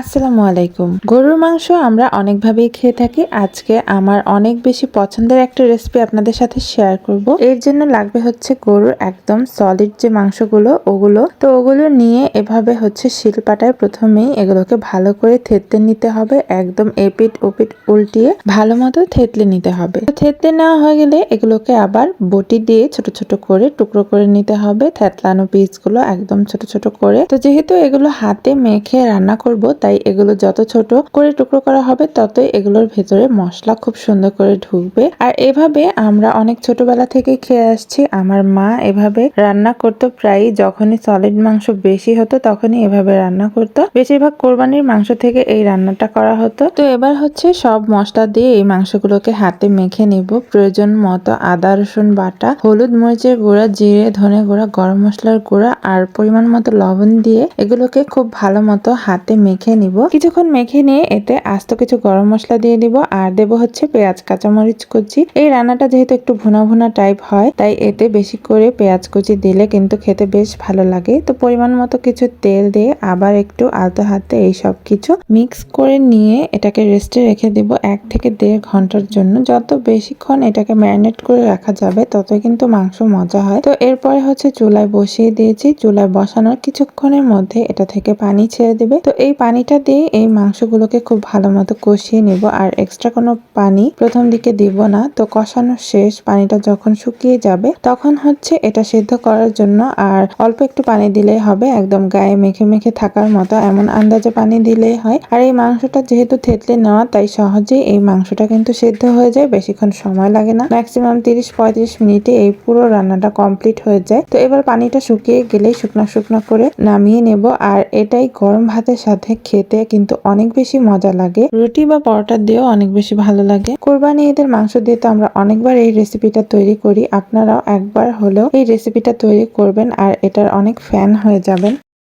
আসসালামু আলাইকুম। গরুর মাংস আমরা অনেকভাবেই খেয়ে থাকি। আজকে আমার অনেক বেশি পছন্দের একটা রেসিপি আপনাদের সাথে শেয়ার করব। এর জন্য লাগবে হচ্ছে গরুর একদম সলিড যে মাংসগুলো, ওগুলো। তো ওগুলো নিয়ে এভাবে হচ্ছে শিলপাটায় প্রথমেই এগুলোকে ভালো করে থেতলে নিতে হবে। একদম এপিট ওপিট উল্টিয়ে ভালো মতো থেতলে নিতে হবে। থেতলে নেওয়া হয়ে গেলে এগুলোকে আবার বটি দিয়ে ছোট ছোট করে টুকরো করে নিতে হবে। থেতলানো পিসগুলো একদম ছোট ছোট করে। তো যেহেতু এগুলো হাতে মেখে রান্না করব, তাই এগুলো যত ছোট করে টুকরো করা হবে, ততই এগুলোর ভেতরে মশলা খুব সুন্দর করে ঢুকবে। আর এভাবে আমরা অনেক ছোটবেলা থেকে খেয়ে আসছি। আমার মা এভাবে রান্না করতো প্রায় যখনই সলিড মাংস বেশি হতো, তখনই এভাবে রান্না করতো। বেশিরভাগ কোরবানির মাংস থেকে এই রান্নাটা করা হতো। তো এবার হচ্ছে সব মশলা দিয়ে এই মাংসগুলোকে হাতে মেখে নিব। প্রয়োজন মতো আদা, রসুন বাটা, হলুদ মরিচের গুঁড়া, জিরে, ধনে গুঁড়া, গরম মশলার গুঁড়া আর পরিমাণ মতো লবণ দিয়ে এগুলোকে খুব ভালো মতো হাতে মেখে নিব। কিছুক্ষণ মেখে নিয়ে এতে আস্ত কিছু গরম মশলা দিয়ে দিব। আর দেব হচ্ছে পেঁয়াজ, কাঁচামরিচ কুচি। এই রান্নাটা যেহেতু একটু ভুনা ভুনা টাইপ হয়, তাই এতে বেশি করে পেঁয়াজ কুচি দিলে কিন্তু খেতে বেশ ভালো লাগে। তো পরিমাণ মতো কিছু তেল দিয়ে আবার একটু আলতো হাতে এই সব কিছু মিক্স করে নিয়ে এটাকে রেস্টে রেখে দিব এক থেকে দেড় ঘণ্টার জন্য। যত বেশিক্ষণ এটাকে ম্যারিনেট করে রাখা যাবে তত কিন্তু মাংস মজা হয়। তো এরপরে হচ্ছে চুলায় বসিয়ে দিয়েছি। চুলায় বসানোর কিছুক্ষণের মধ্যে এটা থেকে পানি ছেড়ে দেবে। তো এই পানিটা দিয়ে এই মাংসগুলোকে খুব ভালো মতো কষিয়ে নিব। আর এক্সট্রা কোনো পানি প্রথম দিকে দিব না। তো কষানো শেষ, পানিটা যখন শুকিয়ে যাবে তখন হচ্ছে এটা সিদ্ধ করার জন্য আর অল্প একটু পানি দিলেই হবে একদম গায়ে মেখে মেখে থাকার মতো। এমন আন্দাজে পানি দিলেই হয়। আর এই মাংসটা যেহেতু থেতলে নেওয়া, তাই সহজেই এই মাংসটা কিন্তু সেদ্ধ হয়ে যায়, বেশিক্ষণ সময় লাগে না। ম্যাক্সিমাম তিরিশ পঁয়ত্রিশ মিনিটে এই পুরো রান্নাটা কমপ্লিট হয়ে যায়। তো এবার পানিটা শুকিয়ে গেলেই শুকনো শুকনো করে নামিয়ে নেব। আর এটাই গরম ভাতের সাথে খেতে কিন্তু অনেক বেশি মজা লাগে। রুটি বা পরোটা দিয়েও অনেক বেশি ভালো লাগে। কোরবানি ঈদের মাংস দিয়ে তো আমরা অনেকবার এই রেসিপিটা তৈরি করি। আপনারাও একবার হলেও এই রেসিপিটা তৈরি করবেন আর এটার অনেক ফ্যান হয়ে যাবেন।